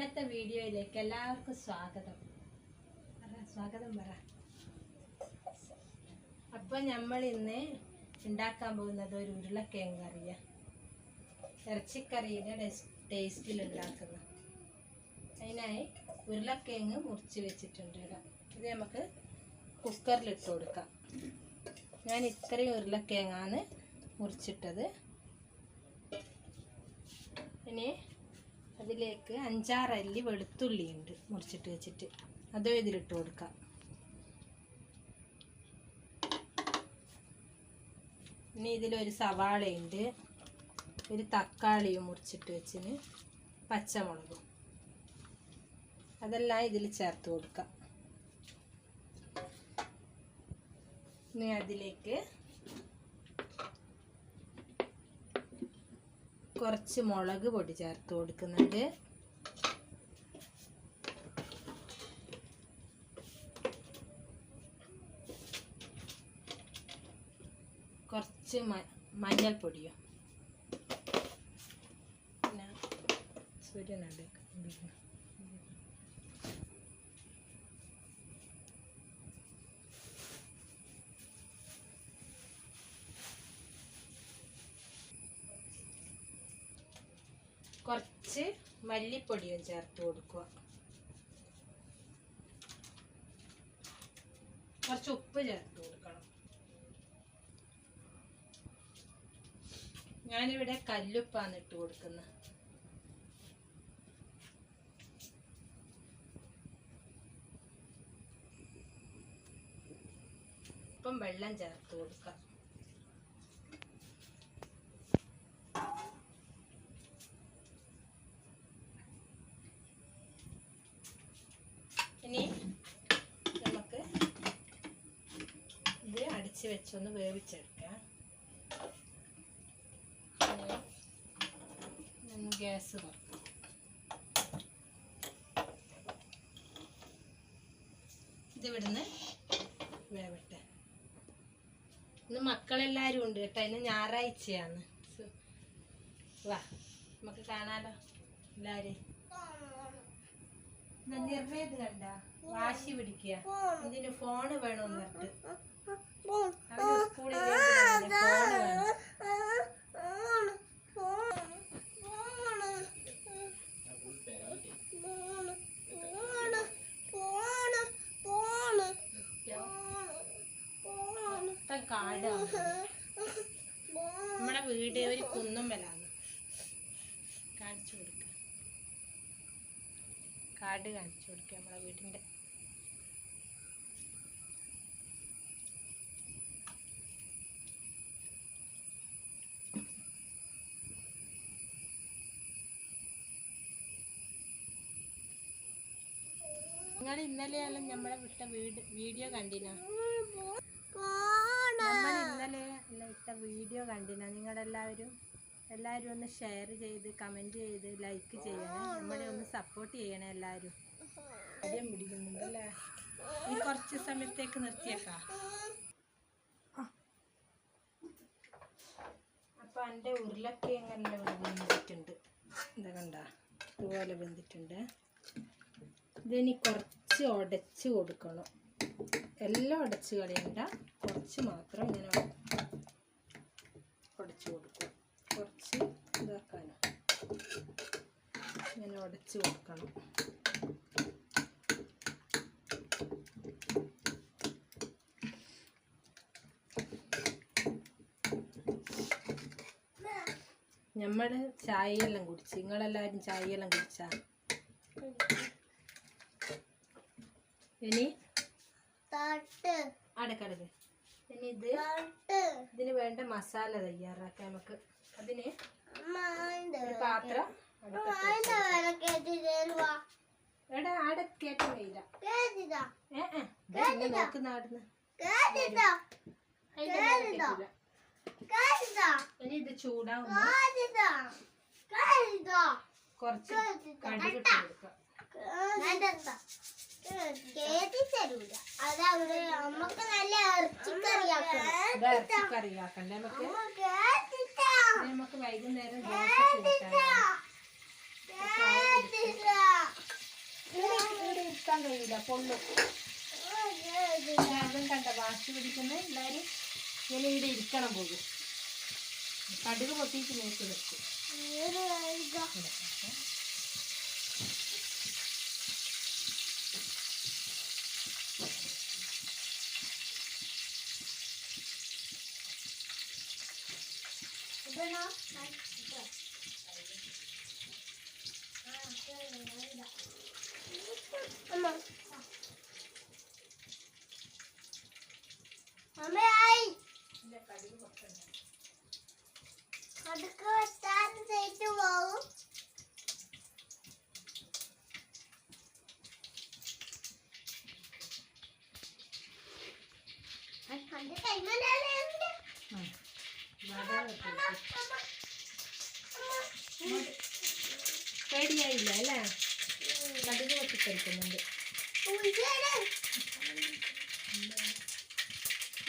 ഇന്നത്തെ വീഡിയോയിലേക്ക് എല്ലാവർക്കും സ്വാഗതം. പറ സ്വാഗതം പറ. അപ്പൊ നമ്മൾ ഇന്ന് ഉണ്ടാക്കാൻ പോകുന്നത് ഒരു ഉരുളക്കിഴങ്ങ് കറിയ. ഇറച്ചിക്കറിയുടെ ടേസ്റ്റിൽ ഉണ്ടാക്കുന്ന. അതിനായി ഉരുളക്കിഴങ്ങ് മുറിച്ച് വെച്ചിട്ടുണ്ട് ഇത് നമുക്ക് കുക്കറിൽ ഇട്ട് കൊടുക്കാം. ഞാൻ ഇത്രയും ഉരുളക്കിഴങ്ങാണ് മുറിച്ചിട്ടത്. ഇനി അതിലേക്ക് അഞ്ചാറ് അല്ലി വെളുത്തുള്ളി ഉണ്ട് മുറിച്ചിട്ട് വെച്ചിട്ട്. അതും ഇതിലിട്ട് കൊടുക്കാം. ഇനി ഇതിലൊരു സവാളയുണ്ട് ഒരു തക്കാളിയും മുറിച്ചിട്ട് വെച്ചിന് പച്ചമുളകും. അതെല്ലാം ഇതിൽ ചേർത്ത് കൊടുക്കാം. ഇനി അതിലേക്ക് കുറച്ച് മുളക് പൊടി ചേർത്ത് കൊടുക്കുന്നുണ്ട്. കുറച്ച് മഞ്ഞൾപ്പൊടിയും. പിന്നെ സൂര്യനടുക്ക് കുറച്ച് മല്ലിപ്പൊടിയും ചേർത്ത് കൊടുക്കുക. കുറച്ച് ഉപ്പ് ചേർത്ത് കൊടുക്കണം. ഞാനിവിടെ കല്ലുപ്പാണ് ഇട്ട് കൊടുക്കുന്നത്. ഇപ്പം വെള്ളം ചേർത്ത് കൊടുക്കാം ഇനി നമുക്ക് ഇത് വെച്ചൊന്ന് വേവിച്ചെടുക്കാം. ഗ്യാസ് തുറക്കാം ഇത് വേവട്ടെ. ഇന്ന് മക്കളെല്ലാവരും ഉണ്ട് കേട്ടോ. ഇന്ന് ഞായറാഴ്ചയാണ്. വാ നമുക്ക് കാണാലോ എല്ലാവരെയും നിർവേദ കണ്ട? വാശി പിടിക്കുക. ഇതിന് ഫോണ് വേണമെന്ന് പറഞ്ഞിട്ട്. കാടാണ് നമ്മുടെ വീട് ഒരു കുന്നും വലാണ് കാണിച്ചു കൊടുക്ക. കാട് കാണിച്ചു കൊടുക്കുക നമ്മളെ വീടിന്റെ. നിങ്ങൾ ഇന്നലെയെല്ലാം നമ്മളെ വിട്ട വീട് വീഡിയോ കണ്ടിനാ? നമ്മൾ ഇന്നലെ ഇട്ട വീഡിയോ കണ്ടിന? നിങ്ങളെല്ലാവരും എല്ലാവരും ഒന്ന് ഷെയർ ചെയ്ത് കമന്റ് ചെയ്ത് ലൈക്ക് ചെയ്യണേ. നമ്മളെ ഒന്ന് സപ്പോർട്ട് ചെയ്യണേ എല്ലാവരും. ആദ്യം പിടിക്കുന്നുണ്ടല്ലേ ഈ കുറച്ച് സമയത്തേക്ക് നിർത്തിയേക്കാം. അപ്പോൾ എന്റെ ഉരുളക്കിഴങ്ങെല്ലാം ഇവിടെ വെന്തിട്ടുണ്ട്. എന്താ കണ്ട? ഇതുപോലെ വെന്തിട്ടുണ്ട്. ഇതിനി കുറച്ച് ഉടച്ച് കൊടുക്കണം. എല്ലാം ഉടച്ച് കളയണ്ട കുറച്ച് മാത്രം ഇങ്ങനെ ഉടച്ച് കൊടുക്കും കുറച്ച് ഇതാക്കാനോ. ഇങ്ങനെ ഉടച്ച് കൊടുക്കണം. നമ്മൾ ചായയെല്ലാം കുടിച്ച്. നിങ്ങളെല്ലാവരും ചായയെല്ലാം കുടിച്ചാ? ഇനി അടക്കടത് ഇനി ഇത് ഇതിന് വേണ്ട മസാല തയ്യാറാക്കാം നമുക്ക്. അതിന് പാത്രം എടാ ആടെ കേട്ടില്ല നോക്കുന്ന ആടുന്ന്. ഇനി ഇത് ചൂടാവുമ്പോ കുറച്ച് കടുകിട്ട് കൊടുക്കാം. അതവിടെ നമുക്ക് നല്ല ഇറച്ചിക്കറിയാക്കണം. നമുക്ക് വൈകുന്നേരം കൂട്ടാനാണ് കേട്ടില്ല പൊള്ളും. അതും കണ്ട വാശി പിടിക്കുന്ന എല്ലാവരും ഇങ്ങനെ ഇവിടെ ഇരിക്കണം പോകും കടുക് പൊട്ടിയിട്ട് നോക്കി വെക്കും. കടുക്ക വെട്ടാൻ ചെയ്തു പോകും പേടിയായില്ല അല്ലേ? കടുക് പൊട്ടിത്തെറിക്കുന്നുണ്ട്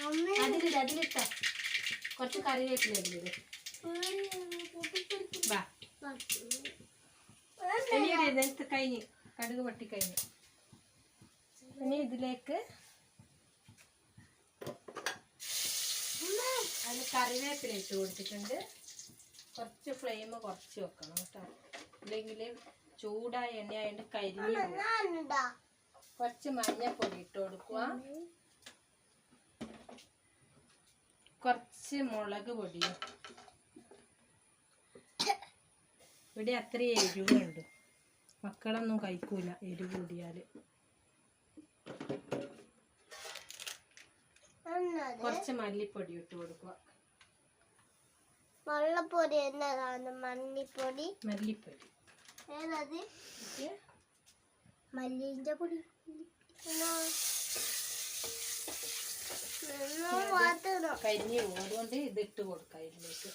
അമ്മ. അതിലിട്ട് അതിലിട്ട കുറച്ച് കറിവേപ്പില അതിലിട് കഴിഞ്ഞ് കടുക് പൊട്ടി കഴിഞ്ഞ് ഇനി ഇതിലേക്ക് അതിന് കറിവേപ്പില ഇട്ട് കൊടുത്തിട്ടുണ്ട്. കുറച്ച് ഫ്ലെയിം കുറച്ച് വെക്കണം കേട്ടോ. ഇല്ലെങ്കിൽ ചൂടായ എണ്ണ കരിഞ്ഞ് കുറച്ച് മഞ്ഞപ്പൊടി ഇട്ട് കൊടുക്കുക. കുറച്ച് മുളക് പൊടി. ഇവിടെ അത്ര എരിവുണ്ട് മക്കളൊന്നും കഴിക്കൂല എരിവ് കൂടിയാൽ. കുറച്ച് മല്ലിപ്പൊടി ഇട്ട് കൊടുക്കുക. വെള്ളപ്പൊടി എന്നതാണ് മല്ലിപ്പൊടി. മല്ലിപ്പൊടി. ഏതത് മല്ലിന്റെ പൊടി. കരിഞ്ഞ് പോകും അതുകൊണ്ട് ഇതിട്ട് കൊടുക്കാം ഇതിലേക്ക്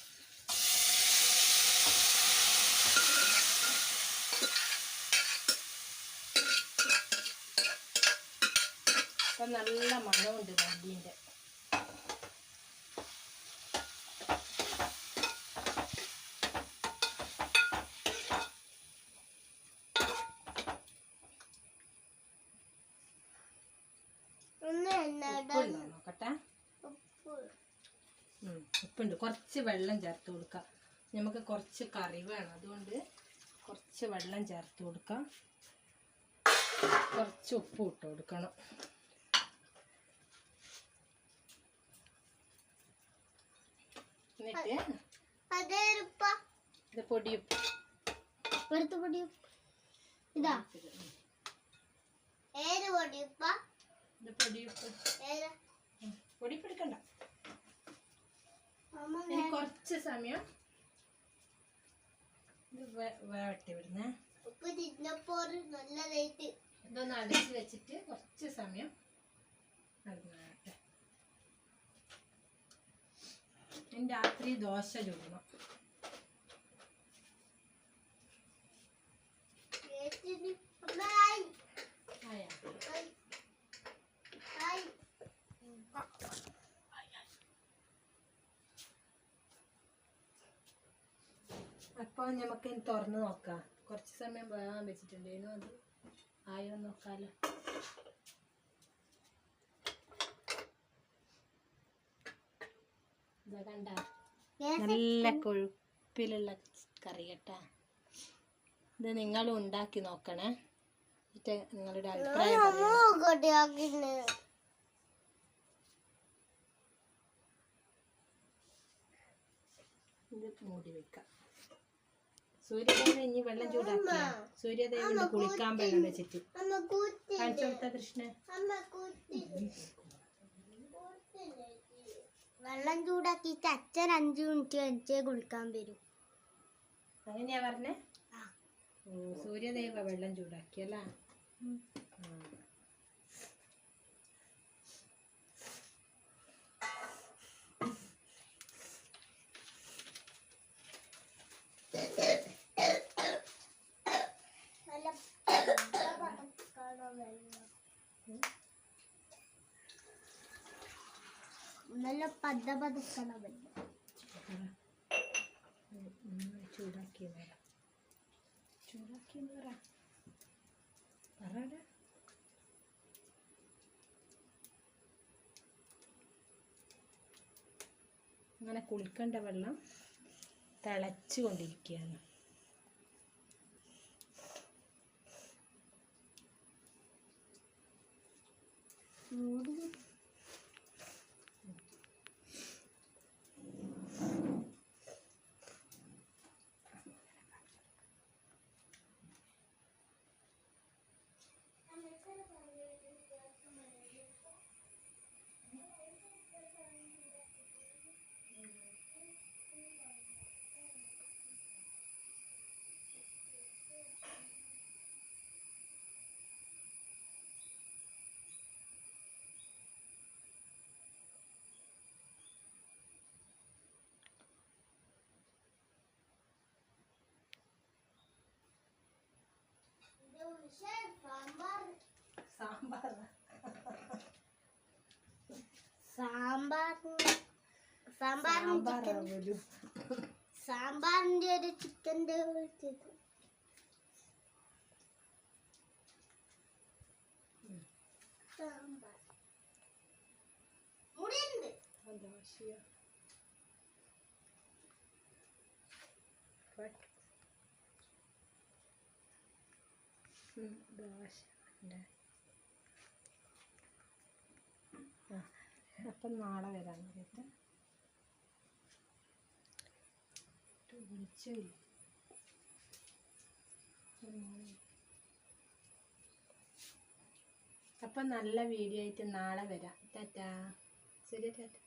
ഇപ്പം നല്ല മണമുണ്ട് മല്ലീന്റെ. കുറച്ച് വെള്ളം ചേർത്ത് കൊടുക്കാം. നമുക്ക് കുറച്ച് കറി വേണം. അതുകൊണ്ട് കുറച്ച് വെള്ളം ചേർത്ത് കൊടുക്കാം. കുറച്ച് ഉപ്പ് ഇട്ട് കൊടുക്കണം. എന്നിട്ട് ഇത് പൊടിയുപ്പ്. വെറുത്ത പൊടി ഉപ്പ് ഇതാ ഏത്? പൊടിയുപ്പ് ഏത് ഇനി കുറച്ച് സമയം ഇത് വേവട്ടെ ഇവിടുന്ന്. ഇതൊന്ന് അടച്ച് വെച്ചിട്ട് കുറച്ച് സമയം നടന്നോട്ടെ ഇനി രാത്രി ദോശ ചുടണം. ആയി. അപ്പോൾ നമുക്ക് ഇനി തുറന്ന് നോക്കാം. കുറച്ച് സമയം പോകാൻ വെച്ചിട്ടുണ്ട്. ഇനി അത് ആയോ നോക്കാലോ. ഇതാ കണ്ട? നല്ല കൊഴുപ്പിലുള്ള കറി കേട്ടാ. ഇത് നിങ്ങൾ ഉണ്ടാക്കി നോക്കണേ. എന്നിട്ട് നിങ്ങളുടെ അഭിപ്രായം ഇത് മൂടി വെക്കാം. സൂര്യദേവൻ ഇനി വെള്ളം ചൂടാക്കിയ. സൂര്യദേവന് കുളിക്കാൻ വെള്ളം വെച്ചിട്ട്. കാണിച്ചു കൊടുത്ത വെള്ളം ചൂടാക്കിയിട്ട് അച്ഛൻ അഞ്ചു മിനിറ്റ് കഴിച്ചേ കുളിക്കാൻ വരും. അങ്ങനെയാ പറഞ്ഞേ? സൂര്യദേവ വെള്ളം ചൂടാക്കിയല്ല? നല്ല പത പതുക്കണം ചൂടാക്കിയ പറ ചൂടാക്കിയ പറ. പറ. അങ്ങനെ കുളിക്കേണ്ട വെള്ളം തിളച്ചു കൊണ്ടിരിക്കുകയാണ് chef, sambar. Sambar. sambar. Sambar. Sambar. Sambar. Sambar dia ada chicken dia. Sambar. Murinde. Ada masih ya. ഉം, ദോശ ഉണ്ട്. ആ അപ്പം നാളെ വരാൻ വേണ്ടിയിട്ട് വിളിച്ചില്ല അപ്പം നല്ല വീഡിയോ ആയിട്ട് നാളെ വരാം. ടാറ്റാ. ശരി ടാറ്റ.